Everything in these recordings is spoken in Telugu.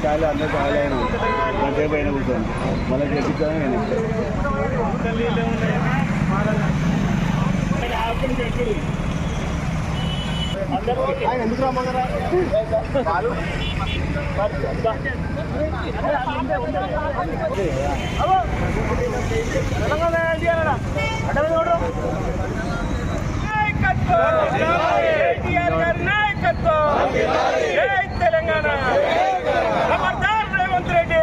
చాలా అందరూ చాలా అయినా గంట సేపు అయినా కూర్చొని మళ్ళీ చేపించాను నేను ఎందుకు రమ్మన్నారా గారి నాయకత్వం జై తెలంగాణ ఖబర్దార్ రేవంత్ రెడ్డి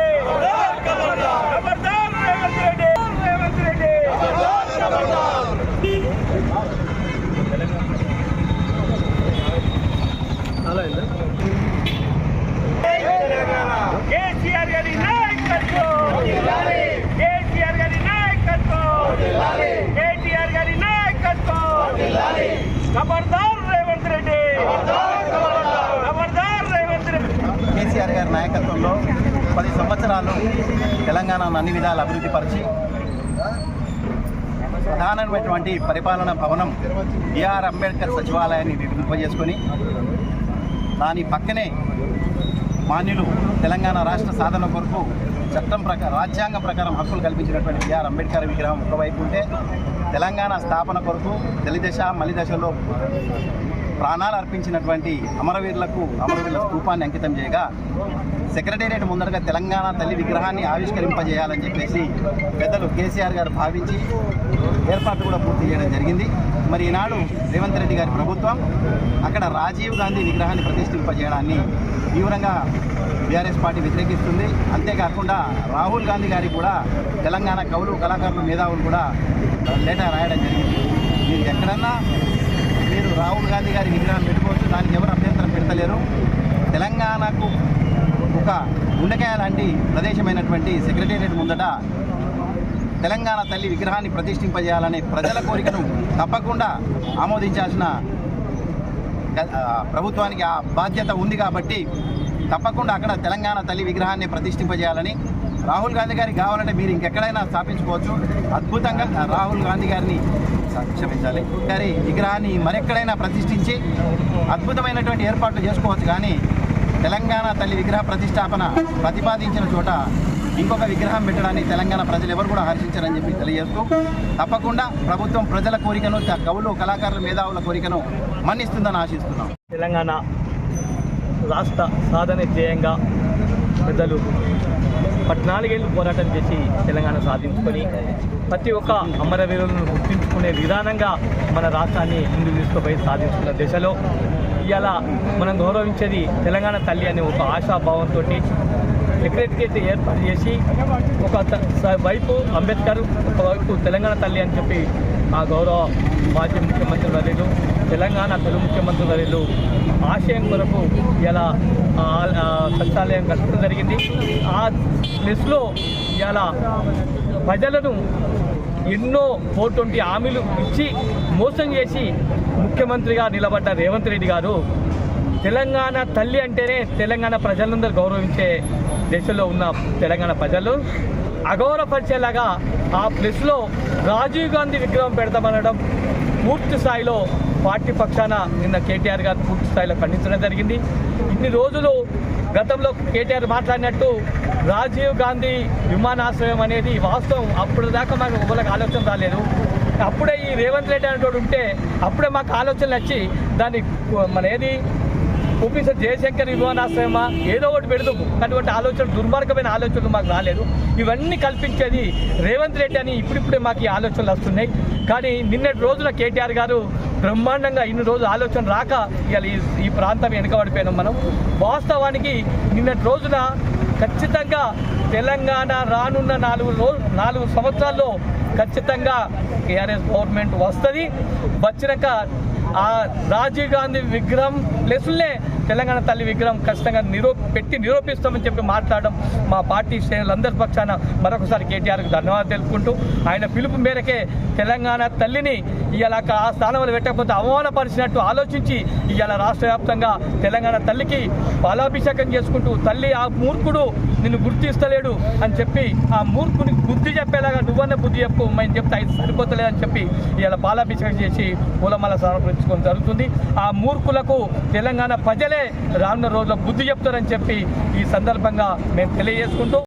ఖబర్దార్ రేవంత్ రెడ్డి రేవంత్ రెడ్డి కేసీఆర్ గారి నాయకత్వం! కేసీఆర్ గారి నాయకత్వం! కేటీఆర్ గారి నాయకత్వం! ఖబర్దార్ రేవంత్ రెడ్డి! ఖబర్దార్ రేవంత్ రెడ్డి! కేసీఆర్ గారి నాయకత్వంలో పది సంవత్సరాలు తెలంగాణను అన్ని విధాలు అభివృద్ధి పరిచి ప్రధానమైనటువంటి పరిపాలన భవనం బిఆర్ అంబేద్కర్ సచివాలయాన్ని నిర్మింపజేసుకొని దాని పక్కనే మాన్యులు తెలంగాణ రాష్ట్ర సాధన కొరకు చట్టం ప్రకారం రాజ్యాంగం ప్రకారం హక్కులు కల్పించినటువంటి బిఆర్ అంబేద్కర్ విగ్రహం ఒకవైపు ఉంటే తెలంగాణ స్థాపన కొరకు తొలిదశ మలిదశలో ప్రాణాలు అర్పించినటువంటి అమరవీరులకు అమరవీరుల స్థూపాన్ని అంకితం చేయగా సెక్రటేరియట్ ముందరగా తెలంగాణ తల్లి విగ్రహాన్ని ఆవిష్కరింపజేయాలని చెప్పేసి పెద్దలు కేసీఆర్ గారు భావించి ఏర్పాటు కూడా పూర్తి చేయడం జరిగింది. మరి ఈనాడు రేవంత్ రెడ్డి గారి ప్రభుత్వం అక్కడ రాజీవ్ గాంధీ విగ్రహాన్ని ప్రతిష్ఠింపజేయడాన్ని తీవ్రంగా బీఆర్ఎస్ పార్టీ వ్యతిరేకిస్తుంది. అంతేకాకుండా రాహుల్ గాంధీ గారికి కూడా తెలంగాణ కవులు కళాకారులు మేధావులు కూడా లేట రాయడం జరిగింది. మీరు ఎక్కడన్నా మీరు రాహుల్ గాంధీ గారి విగ్రహాన్ని పెట్టుకోవచ్చు. దానికి ఎవరు అభ్యంతరం పెడతలేరు. తెలంగాణకు ఒక గుండెకాయ లాంటి ప్రదేశమైనటువంటి సెక్రటేరియట్ ముందట తెలంగాణ తల్లి విగ్రహాన్ని ప్రతిష్ఠింపజేయాలనే ప్రజల కోరికను తప్పకుండా ఆమోదించాల్సిన ప్రభుత్వానికి ఆ బాధ్యత ఉంది కాబట్టి తప్పకుండా అక్కడ తెలంగాణ తల్లి విగ్రహాన్ని ప్రతిష్ఠింపజేయాలని రాహుల్ గాంధీ గారికి కావాలంటే మీరు ఇంకెక్కడైనా స్థాపించుకోవచ్చు. అద్భుతంగా రాహుల్ గాంధీ గారిని క్షమించాలి. గారి విగ్రహాన్ని మరెక్కడైనా ప్రతిష్ఠించి అద్భుతమైనటువంటి ఏర్పాట్లు చేసుకోవచ్చు కానీ తెలంగాణ తల్లి విగ్రహ ప్రతిష్టాపన ప్రతిపాదించిన చోట ఇంకొక విగ్రహం పెట్టడాన్ని తెలంగాణ ప్రజలు ఎవరు కూడా హర్షించారని చెప్పి తెలియజేస్తూ తప్పకుండా ప్రభుత్వం ప్రజల కోరికను త- కవులు కళాకారుల మేధావుల కోరికను మన్నిస్తుందని ఆశిస్తున్నాం. తెలంగాణ రాష్ట్ర సాధన ధ్యేయంగా పెద్దలు పద్నాలుగేళ్ళు పోరాటం చేసి తెలంగాణ సాధించుకొని ప్రతి ఒక్క అమరవీరులను గుర్తించుకునే విధానంగా మన రాష్ట్రాన్ని ముందుకు తీసుకుపోయి సాధించుకున్న దశలో ఇవాళ మనం గౌరవించేది తెలంగాణ తల్లి అనే ఒక ఆశాభావంతో సెక్రటరియట్ ఏర్పాటు చేసి ఒక వైపు అంబేద్కర్ ఒకవైపు తెలంగాణ తల్లి అని చెప్పి ఆ గౌరవ మాజీ ముఖ్యమంత్రి వర్యులు తెలంగాణ తొలి ముఖ్యమంత్రి వర్యులు ఆశయం కొరకు ఇలా సచివాలయం కట్టడం జరిగింది. ఆ ప్లేస్లో ఇలా ప్రజలను ఎన్నో ఫోర్ ట్వంటీ హామీలు ఇచ్చి మోసం చేసి ముఖ్యమంత్రిగా నిలబడ్డ రేవంత్ రెడ్డి గారు తెలంగాణ తల్లి అంటేనే తెలంగాణ ప్రజలందరూ గౌరవించే దేశంలో ఉన్న తెలంగాణ ప్రజలు. అగౌరవపరిచేలాగా ఆ ప్లేస్లో రాజీవ్ గాంధీ విగ్రహం పెడతామనడం పూర్తి స్థాయిలో పార్టీ పక్షాన నిన్న కేటీఆర్ గారు పూర్తి స్థాయిలో ఖండించడం జరిగింది. ఇన్ని రోజులు గతంలో కేటీఆర్ మాట్లాడినట్టు రాజీవ్ గాంధీ విమానాశ్రయం అనేది వాస్తవం. అప్పుడు దాకా మాకు ఒకరికి ఆలోచన రాలేదు. అప్పుడే ఈ రేవంత్ రెడ్డి అనేటోడు ఉంటే అప్పుడే మాకు ఆలోచనలు వచ్చి దాన్ని మన ఏది ప్రొఫెసర్ జయశంకర్ విమానాశ్రయమా? ఏదో ఒకటి పెడదాము అటువంటి ఆలోచన దుర్మార్గమైన ఆలోచనలు మాకు రాలేదు. ఇవన్నీ కల్పించేది రేవంత్ రెడ్డి అని ఇప్పుడిప్పుడే మాకు ఈ ఆలోచనలు వస్తున్నాయి. కానీ నిన్నటి రోజున కేటీఆర్ గారు బ్రహ్మాండంగా ఇన్ని రోజులు ఆలోచన రాక ఇవాళ ఈ ఈ ప్రాంతం వెనుకబడిపోయినాం మనం. వాస్తవానికి నిన్నటి రోజున ఖచ్చితంగా తెలంగాణ రానున్న నాలుగు రోజు నాలుగు సంవత్సరాల్లో ఖచ్చితంగా టీఆర్ఎస్ గవర్నమెంట్ వస్తుంది. వచ్చినాక రాజీవ్ గాంధీ విగ్రహం ప్లేసులనే తెలంగాణ తల్లి విగ్రహం ఖచ్చితంగా నిరూ పెట్టి నిరూపిస్తామని చెప్పి మాట్లాడడం మా పార్టీ శ్రేణులందరి పక్షాన మరొకసారి కేటీఆర్కు ధన్యవాదాలు తెలుపుకుంటూ ఆయన పిలుపు మేరకే తెలంగాణ తల్లిని ఇవాళ ఆ స్థానంలో పెట్టకపోతే అవమానపరిచినట్టు ఆలోచించి ఇవాళ రాష్ట్ర వ్యాప్తంగా తెలంగాణ తల్లికి బలాభిషేకం చేసుకుంటూ తల్లి ఆ మూర్ఖుడు నిన్ను గుర్తిస్తలేడు అని చెప్పి ఆ మూర్ఖుని బుద్ధి చెప్పేలాగా నువ్వన్న బుద్ధి చెప్పు మేము చెప్తే అది సరిపోతలేదని చెప్పి ఇవాళ బాలాభిషేకం చేసి పూలమాల సమర్పించుకొని జరుగుతుంది. ఆ మూర్ఖులకు తెలంగాణ ప్రజలే ప్రజలే రానున్న రోజుల్లో బుద్ధి చెప్తారని చెప్పి ఈ సందర్భంగా మేము తెలియజేసుకుంటూ